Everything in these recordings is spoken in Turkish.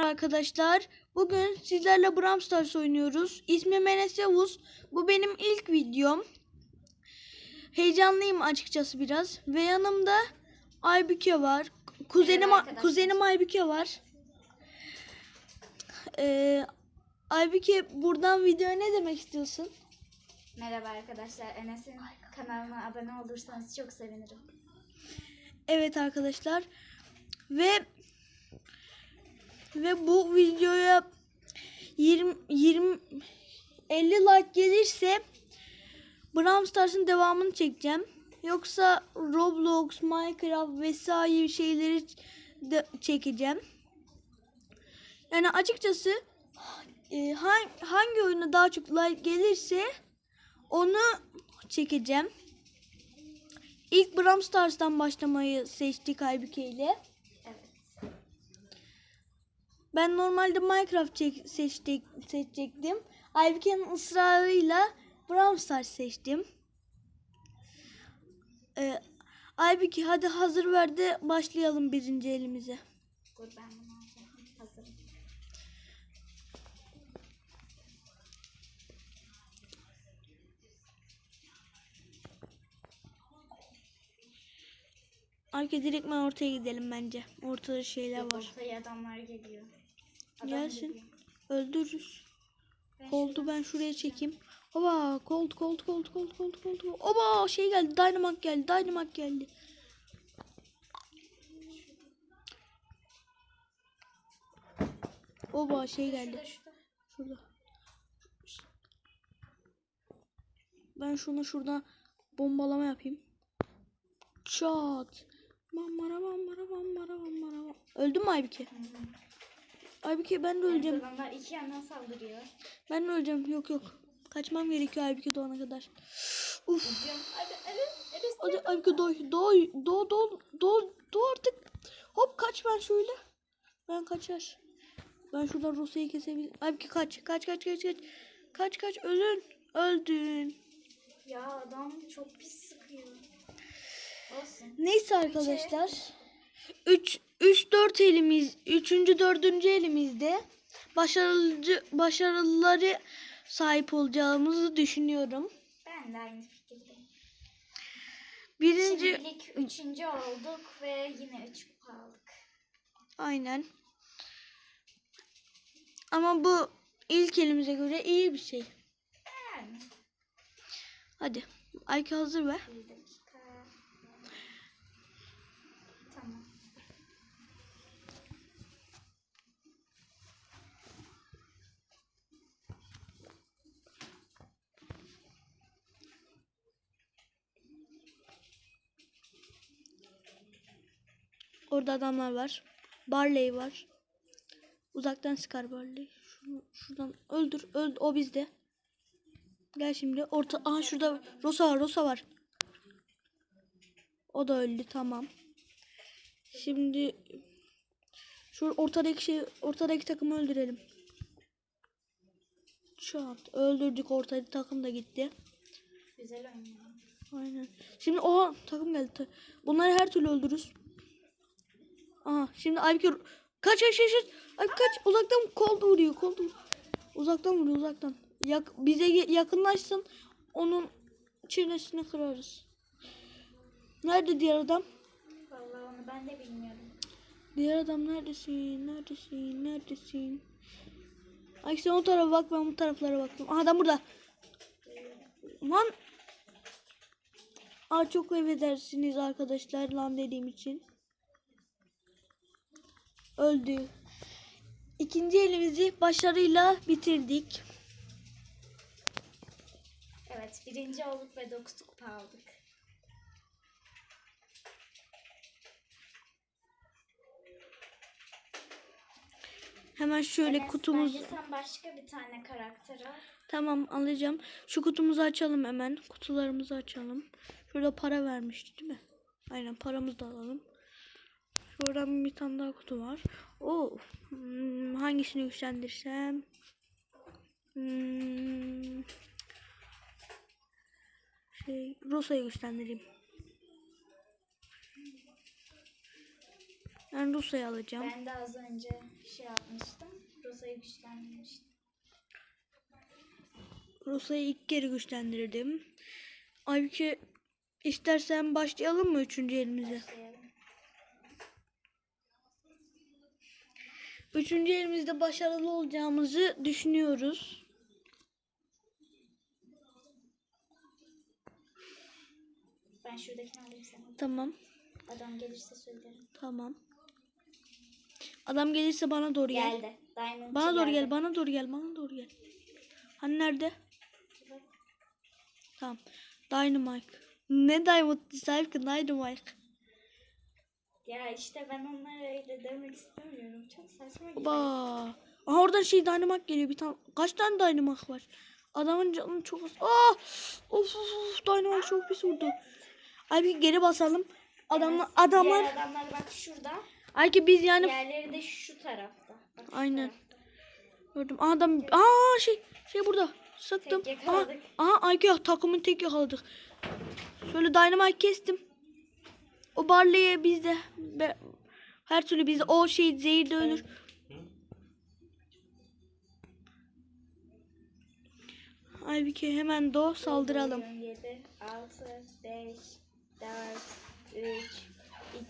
Arkadaşlar bugün sizlerle Brawl Stars oynuyoruz. İsmim Enes Yavuz. Bu benim ilk videom. Heyecanlıyım açıkçası biraz. Ve yanımda Aybüke var. Kuzenim kuzenim Aybüke var. Ee, Aybüke buradan videoya ne demek istiyorsun? Merhaba arkadaşlar. Enes'in kanalına abone olursanız çok sevinirim. Evet arkadaşlar. Ve ve bu videoya 20 20 50 like gelirse Brawl Stars'ın devamını çekeceğim. Yoksa Roblox, Minecraft vesaire şeyleri de çekeceğim. Yani açıkçası e, hangi, oyuna daha çok like gelirse onu çekeceğim. İlk Brawl Stars'tan başlamayı seçtik Aybüke ile. Ben normalde Minecraft seçtik, seçecektim. Aybüke'nin ısrarıyla Brawl Stars seçtim. Ee, Aybüke hadi hazır ver de başlayalım birinci elimize. Dur ben bunu alacağım. Hazırım. Aybüke direktmen ortaya gidelim bence. Ortada şeyler var. Ortaya adamlar geliyor. Gelsin. Öldürürüz. Şuradan- ben şuraya çekeyim. Oba kolt kolt kolt kolt kolt kolt. Oba şey geldi Dynamite geldi Dynamite geldi. Oba şey geldi. Şurada. Ben şunu şurada bombalama yapayım. Çat. Mamara mamara mamara mamara. mam- Öldün mü Aybüke? Aybüke ben de öleceğim. adamlar iki yandan saldırıyor. Ben de öleceğim. Yok yok. Kaçmam gerekiyor Aybüke doğana kadar. Uf. Hadi Aybüke doy. Doy. Do do do do artık. Hop kaç ben şöyle. Ben kaçar. Ben şuradan Rosa'yı kesebilirim. Aybüke kaç. Kaç kaç kaç kaç. Kaç kaç ölün. Öldün. Ya adam çok pis sıkıyor. Olsun. Neyse arkadaşlar. 3 3 4 elimiz 3. 4. elimizde başarılı başarıları sahip olacağımızı düşünüyorum. Ben de aynı fikirdeyim. Birinci Şimdilik üçüncü olduk ve yine üç kupa aldık. aynen. Ama bu ilk elimize göre iyi bir şey. Yani. Hadi. Ayki hazır ver. Bir Orada adamlar var. Barley var. Uzaktan sıkar Barley. Şunu, şuradan öldür. Öldür. O bizde. Gel şimdi. Orta. Aha şurada Rosa var. Rosa var. O da öldü. Tamam. Şimdi şu ortadaki şey ortadaki takımı öldürelim. Çat. Öldürdük ortadaki takım da gitti. Güzel oynuyor. Aynen. Şimdi o takım geldi. Bunları her türlü öldürürüz. Aha şimdi Aybüke kaç kaç kaç. Ay kaç uzaktan kol vuruyor kol vuruyor. Uzaktan vuruyor uzaktan. Yak bize yakınlaşsın onun çenesini kırarız. Nerede diğer adam? Vallahi onu ben de bilmiyorum. Diğer adam neredesin? Neredesin? Neredesin? Ay sen o tarafa bak ben bu taraflara bakıyorum. Aha adam burada. Lan. Aa çok edersiniz arkadaşlar lan dediğim için. Öldü. İkinci elimizi başarıyla bitirdik. Evet birinci olduk ve dokuz kupa aldık. Hemen şöyle Enes, kutumuz Bence sen başka bir tane karakter al. tamam alacağım. Şu kutumuzu açalım hemen. Kutularımızı açalım. Şurada para vermişti değil mi? Aynen paramızı da alalım. Şuradan bir tane daha kutu var. O hangisini güçlendirsem? Hmm, şey Rosa'yı güçlendireyim. Ben Rosa'yı alacağım. Ben de az önce şey yapmıştım. güçlenmiştim. Rosa'yı ilk kere güçlendirdim. Aybüke istersen başlayalım mı üçüncü elimize? Başlayalım. Üçüncü elimizde başarılı olacağımızı düşünüyoruz. Ben şuradakini alayım sana. Tamam. Adam gelirse söylerim. Tamam. Adam gelirse bana doğru gel. Geldi. Diamond Bana doğru geldi. gel, bana doğru gel, bana doğru gel. Hani nerede? Tamam. Dynamite. Ne Diamond ki Dynamite. Ya işte ben onlara öyle demek istemiyorum. Çok saçma geliyor. Ba. Aha oradan şey Dynamite geliyor bir tane. Kaç tane Dynamite var? Adamın canı çok az. Aa! Of of of Dynamite çok pis vurdu. Ay bir geri basalım. Adamlar Evet, adamlar Diğer adamlar bak şurada. ay ki biz yani Diğerleri de şu tarafta. Bak şu Aynen. tarafta. gördüm. Adam aa şey şey burada. Sıktım. Aha, aha Ayki takımın tek yakaladık. Şöyle Dynamite kestim. O Barley'e bizde be- her türlü bizde o şey zehirde ölür. Aybike hemen do saldıralım. 7, 6, 5, 4, 3,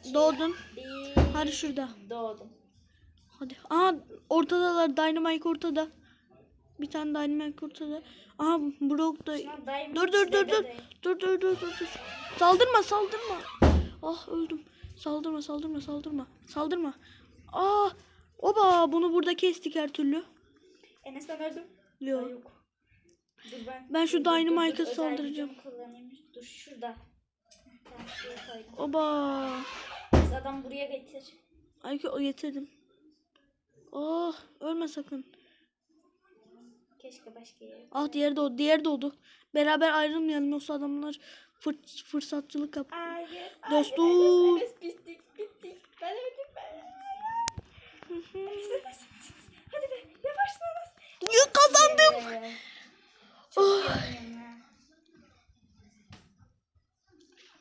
2, Doğdun. 1. Hadi şurada. Doğdum. Hadi. Aha ortadalar. Dynamite ortada. Bir tane Dynamite ortada. Aha Brock da. Dur dur dur. Dur dur dur dur dur. Saldırma saldırma. Ah öldüm. Saldırma saldırma saldırma. Saldırma. Ah. Oba bunu burada kestik her türlü. Enes ben öldüm. Yok. Ay, yok. Dur ben. Ben şu Dynamite'a saldıracağım. Dur şurada. Oba. Biz adam buraya getir. Ay o getirdim. Oh ölme sakın. Keşke başka yere. Ah diğeri doğdu. Diğeri doğdu. Beraber ayrılmayalım yoksa adamlar fır- fırsatçılık yap. Dostum. Enes, Enes bittik bittik. Ben öldüm ben. Enes, Enes. Hadi be yavaşla Enes. Ya kazandım. Çok ha.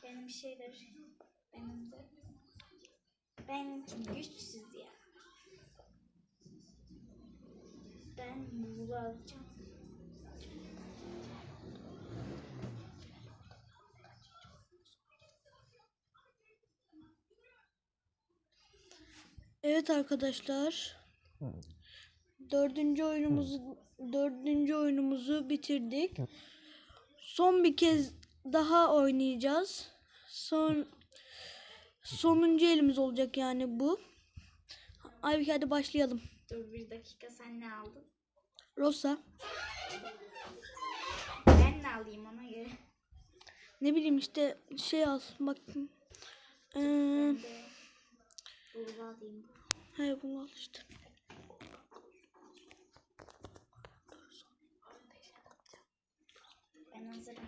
Benim şeyler benim de benimki güçsüz ya. Ben bunu alacağım. Evet arkadaşlar. Dördüncü oyunumuzu dördüncü oyunumuzu bitirdik. Son bir kez daha oynayacağız. Son sonuncu elimiz olacak yani bu. Aybük hadi başlayalım. Dur bir dakika sen ne aldın? Rosa. Ben ne alayım ona göre. Ne bileyim işte şey al bak. Ee, Ben de alayım. He bunu al işte. Ben hazırım.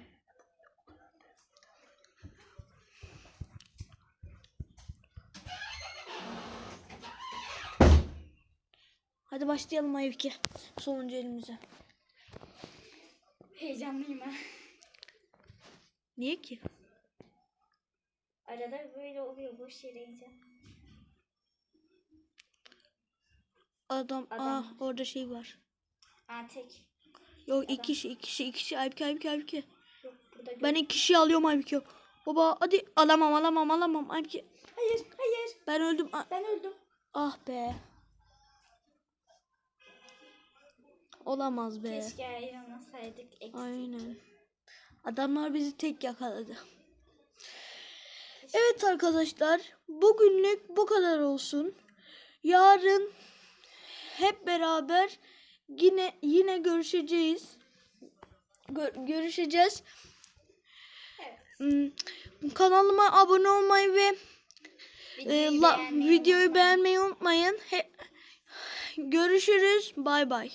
Hadi başlayalım Aybük'e. Sonuncu elimize. Heyecanlıyım ha. Niye ki? Arada böyle oluyor boş yere heyecan. Adam, Adam ah orada şey var. Aa tek. Yok iki kişi iki kişi iki kişi Aybüke Aybüke Aybüke. Yok Ben iki kişiyi alıyorum Aybüke. Baba hadi alamam alamam alamam Aybüke. Hayır hayır. Ben öldüm. Ah, Ben öldüm. ah be. Olamaz be. Keşke ayrılmasaydık. Eksik. Aynen. Adamlar bizi tek yakaladı. Evet arkadaşlar, bugünlük bu kadar olsun. Yarın hep beraber yine yine görüşeceğiz. Gö- görüşeceğiz. Evet. Hmm, Kanalıma abone olmayı ve e, Videoyu la- beğenmeyi videoyu unutmayın. beğenmeyi unutmayın. He- görüşürüz. Bay bay.